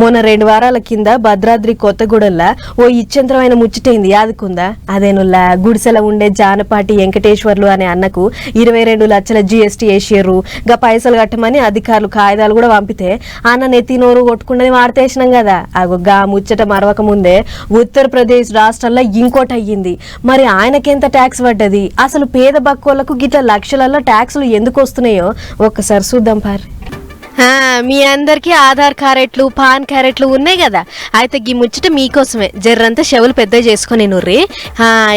మొన్న రెండు వారాల కింద భద్రాద్రి కొత్తగూడెంలా ఓ ఇచ్చంతరమైన ముచ్చటైంది. యాదుకుందా? అదేనుల్లా గుడిసెల ఉండే జానపాటి వెంకటేశ్వర్లు అనే అన్నకు ఇరవై రెండు లక్షల జిఎస్టీ వేసారు గా పైసలు కట్టమని అధికారులు కాగితాలు కూడా పంపితే అన్న నెత్తి నోరు కొట్టుకున్నది వార్తేసినాం కదా. అగో గా ముచ్చట మరవక ముందే ఉత్తరప్రదేశ్ రాష్ట్రంలో ఇంకోటి అయ్యింది. మరి ఆయనకెంత ట్యాక్స్ పడ్డది? అసలు పేద బక్కోళ్ళకు గిట్ల లక్షలలో ట్యాక్సులు ఎందుకు వస్తున్నాయో ఒక్కసారి చూద్దాం పారి. మీ అందరికి ఆధార్ క్యారెట్లు పాన్ క్యారెట్లు ఉన్నాయి కదా? అయితే ఈ ముచ్చట మీకోసమే. జర్రంతా చెవులు పెద్ద చేసుకుని నుర్రి.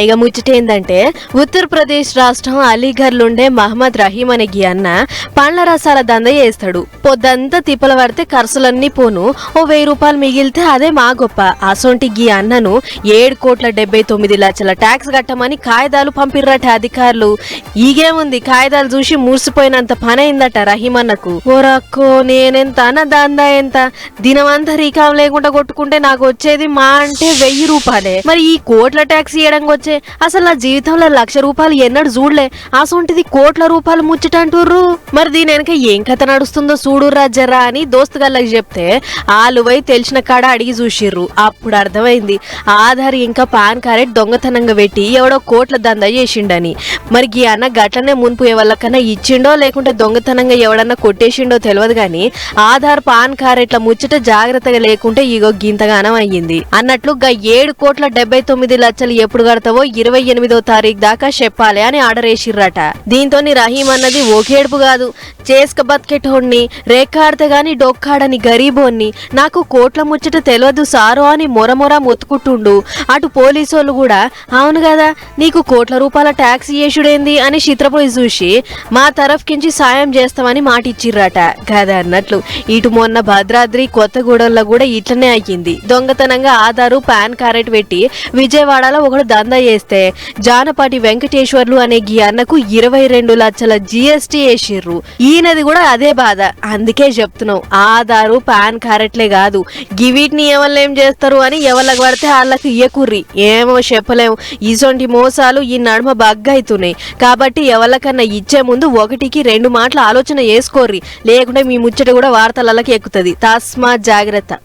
ఇక ముచ్చట ఏంటంటే ఉత్తరప్రదేశ్ రాష్ట్రం అలీగఢ్లో ఉండే మహమ్మద్ రహీం అనే గీ అన్న పండ్ల రసాల దంద చేస్తాడు. పొద్దంతా తిప్పల పడితే ఖర్చులన్నీ పోను. ఓ వెయ్యి రూపాయలు మిగిలితే అదే మా గొప్ప. అసొంటి గీ అన్నను ఏడు కోట్ల డెబ్బై తొమ్మిది లక్షల ట్యాక్స్ కట్టమని కాగితాలు పంపిర్రట అధికారులు. ఈగేముంది? కాగితాలు చూసి మూసిపోయినంత పని అయిందట రహీం అన్నకు. ఓరక్కో నేనెంత నా దందా ఎంత? దినమంతా రీకాం లేకుండా కొట్టుకుంటే నాకు వచ్చేది మా అంటే వెయ్యి రూపాయలే. మరి ఈ కోట్ల ట్యాక్స్ ఇవ్వడానికి వచ్చే? అసలు నా జీవితంలో లక్ష రూపాయలు ఎన్నడు చూడలే. అసొంటిది కోట్ల రూపాయలు ముచ్చటంటుర్రు. మరి దీని వెనక ఏం కథ నడుస్తుందో చూడు రాజరా అని దోస్తుగాళ్ళకి చెప్తే వాళ్ళు పోయి తెలిసిన కాడ అడిగి చూసిర్రు. అప్పుడు అర్థమైంది ఆధార్ ఇంకా పాన్ కార్డ్ దొంగతనంగా పెట్టి ఎవడో కోట్ల దందా చేసిండని. మరి ఈ అన్న గట్లనే మున్పు ఎవరికన్నా ఇచ్చిండో లేకుంటే దొంగతనంగా ఎవడన్నా కొట్టేసిండో తెలియదు గాని ఆధార్ పాన్ కార్డ్ ఇట్లా ముచ్చట జాగ్రత్తగా లేకుంటే ఇగో గింతగానం అయ్యింది. అన్నట్లు గా ఏడు కోట్ల డెబ్బై తొమ్మిది లక్షలు ఎప్పుడు కడతావో ఇరవై ఎనిమిదో తారీఖు దాకా చెప్పాలి అని ఆర్డర్ వేసిర్రట. దీంతో రహీం అన్నది ఒకేడుపు కాదు. చేసుక బతికెటోడిని రేఖాడితే గాని డొక్కాడని గరీబోన్ని నాకు కోట్ల ముచ్చట తెలియదు సారు అని మొరమొర మొత్తుకుంటుండు. అటు పోలీసోళ్ళు కూడా అవును కదా నీకు కోట్ల రూపాయల ట్యాక్స్ చేసుడేంది అని చిత్రపోయి చూసి మా తరఫుకించి సాయం చేస్తామని మాటిచ్చిర్రట. కదా అన్నట్లు ఇటు మొన్న భద్రాద్రి కొత్తగూడెంలో కూడా ఇట్లనే అయ్యింది. దొంగతనంగా ఆధారు పాన్ క్యారెట్ పెట్టి విజయవాడలో ఒకడు దందా చేస్తే జానపాటి వెంకటేశ్వర్లు అనే గీ అన్నకు ఇరవై రెండు లక్షల జిఎస్టీ వేసిర్రు. ఈయనది కూడా అదే బాధ. అందుకే చెప్తున్నాం ఆధారు పాన్ క్యారెట్లే కాదు. గివీటిని ఎవరు ఏం చేస్తారు అని ఎవరికి పడితే వాళ్ళకి ఇయ్యకుర్రి. ఏమో చెప్పలేము ఇటువంటి మోసాలు ఈ నడుమ బగ్గైతున్నాయి. కాబట్టి ఎవరికన్నా ఇచ్చే ముందు ఒకటికి రెండు మాటలు ఆలోచన చేసుకోర్రి. లేకుంటే మీ ముచ్చట కూడా వార్తలకి ఎక్కుతుంది. తస్మాత్ జాగ్రత్త.